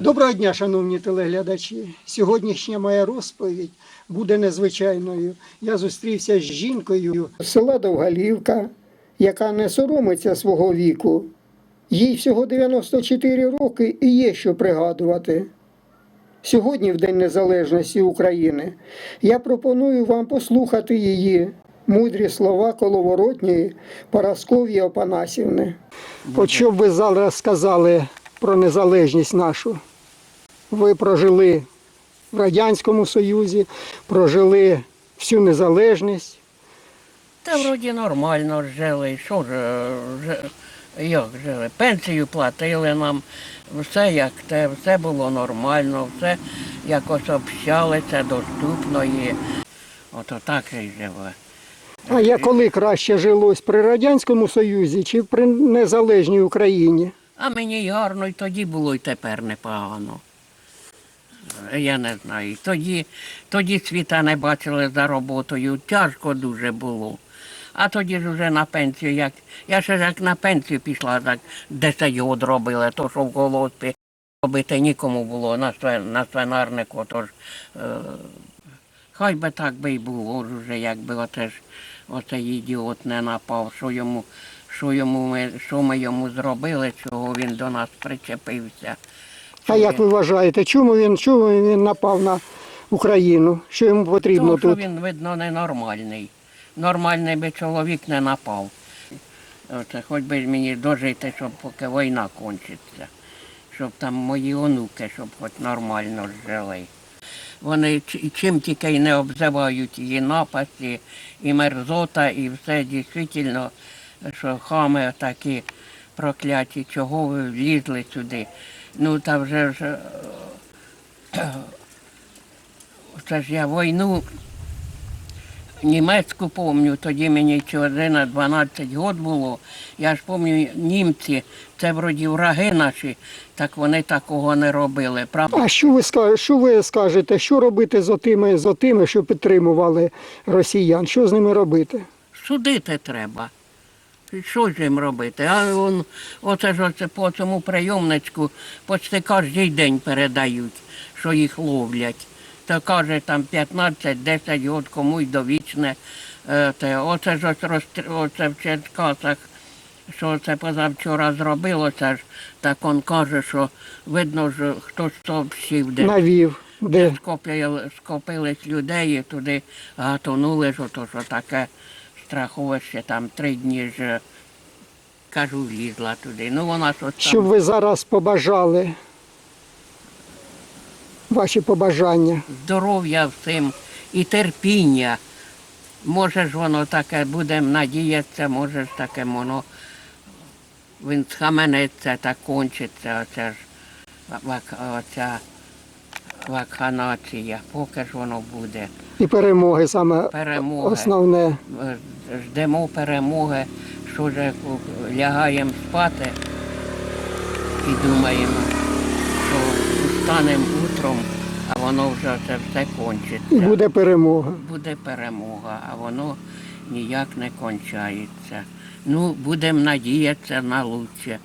Доброго дня, шановні телеглядачі. Сьогоднішня моя розповідь буде незвичайною. Я зустрівся з жінкою з села Довгалівка, яка не соромиться свого віку. Їй всього 94 роки і є що пригадувати. Сьогодні, в День Незалежності України, я пропоную вам послухати її мудрі слова коловоротньої Парасков'ї Опанасівни. От що б ви зараз сказали про незалежність нашу? Ви прожили в Радянському Союзі, прожили всю незалежність. Та вроді нормально жили. Що ж, е, як жили? Пенсію платили нам, все як те, все було нормально, все якось общалися, доступно і ото так і жили. А я коли краще жилось при Радянському Союзі чи при незалежній Україні? А мені гарно і тоді було, і тепер непогано. Е, Я не знаю. Тоді, тоді світа не бачили за роботою, тяжко дуже було. А тоді ж вже на пенсію, як я ще як на пенсію пішла, так 10 год робила, то що в колоспі робити нікому було на, на свинарнику, тож е, хай би так би й було ж уже, якби оце ж оцей ідіот не напав, що йому, що йому ми, що ми йому зробили, чого він до нас причепився. А як ви вважаєте, чому він, чому він напав на Україну? Що йому потрібно Тому що він, видно, ненормальний. Нормальний би чоловік не напав. Оце, хоч би мені дожити, щоб поки війна кончиться. Щоб там мої онуки, щоб хоч нормально жили. Вони чим тільки й не обзивають її напасті, і мерзота, і все дійсно, що хами такі прокляті, чого ви влізли сюди. Ну та вже ж е, це ж я війну німецьку помню, тоді мені чи 11-12 років було. Я ж пам'ятаю, німці, це вроді враги наші, так вони такого не робили. Правда? А що ви скажете, що ви скажете, що робити з отими, з отими, що підтримували росіян? Що з ними робити? Судити треба. Що ж їм робити? А он, оце ж оце по цьому прийомничку почти кожен день передають, що їх ловлять. То каже, там 15-10 років кому й довічне. Е, те, оце ж ось розстрі- оце в Черкасах, що це позавчора зробилося ж, так он каже, що видно, що хтось сообщив, де Навів, де скопили, скопились людей і туди гатонули, що то що таке страховище, там три дні ж, кажу, влізла туди. Ну вона що щоб ви зараз побажали ваші побажання. здоров'я всім і терпіння. Може ж воно таке, будемо надіятися, може ж таке воно він схаменеться та кончиться, оця ж вак, оця вакханація, поки ж воно буде. І перемоги саме Перемоги. основне. Е, ждемо перемоги, що вже лягаємо спати і думаємо, що встанемо утром, а воно вже це все І буде перемога. Буде перемога, а воно ніяк не кончається. Ну, будемо надіятися на лучше.